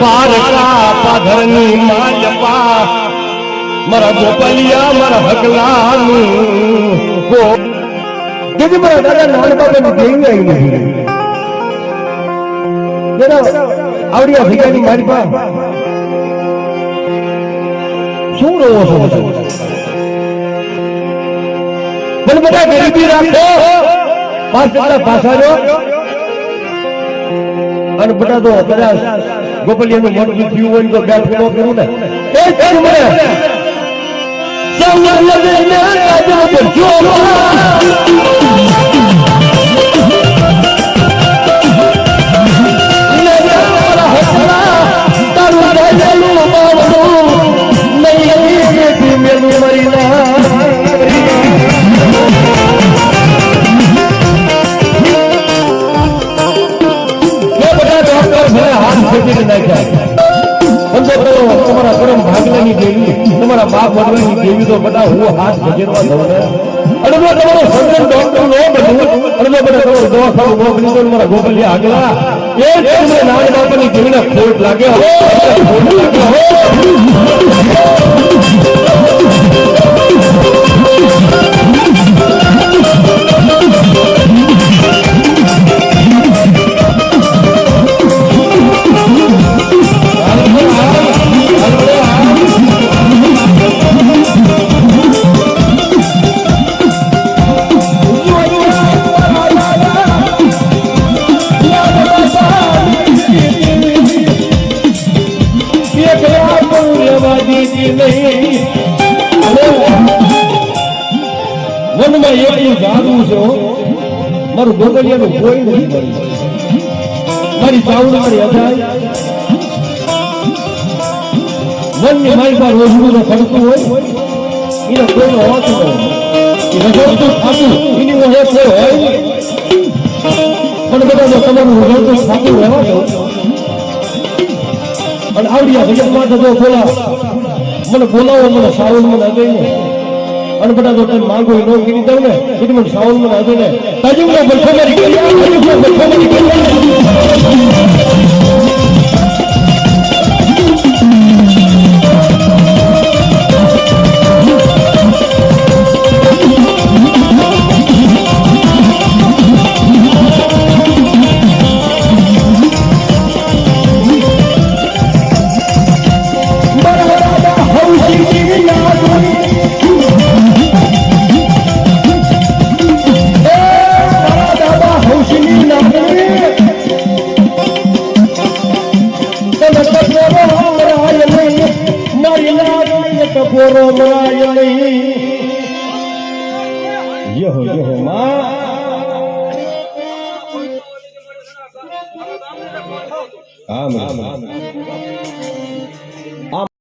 પારકા પાધરની માલપા, મારા ગોપલિયા, મારા હકલાનું ગો તેથી મારા દાદા નાના બાપાની દેવી આવી જરા આવડી ભૈયાની મારી પા શું રોવો છો? મને બધા ગરીબી રાખો. પાંચ પાછા રહ્યો અને બધા તો કદાચ ગોપાલિયાનું મન થયું હોય તો બે ફૂલો કરું ને. એ મને. સૌ રાજા તમારા પરમ ભાગલાની દેવી તમારા બાપ વડવાની દેવી તો બધા હું હાથ ભજેરવા દઉં ને તમારો તમારું તો મારા ગોપાલિયા આગલા એ તમને નાની બાપાની દેવીને ખોટ લાગે મનમાં એટલું જાણવું છે. મારું ગોગલિયાનું કોઈ નથી. મારી ચાવડ મારી અજાય મનની મારી પાસે રોજનું પડતું હોય, એને કોઈનો હોત. પણ બધા જો તમારું આવડિયા તો બોલા મને બોલાવો મને સારું મને ને અને બધા તમે માંગો નો કરી દઉં ને એટલે મને સાવલ મને હદે ને. તાજુમનો બલખો યહો યહો માં આમ આમ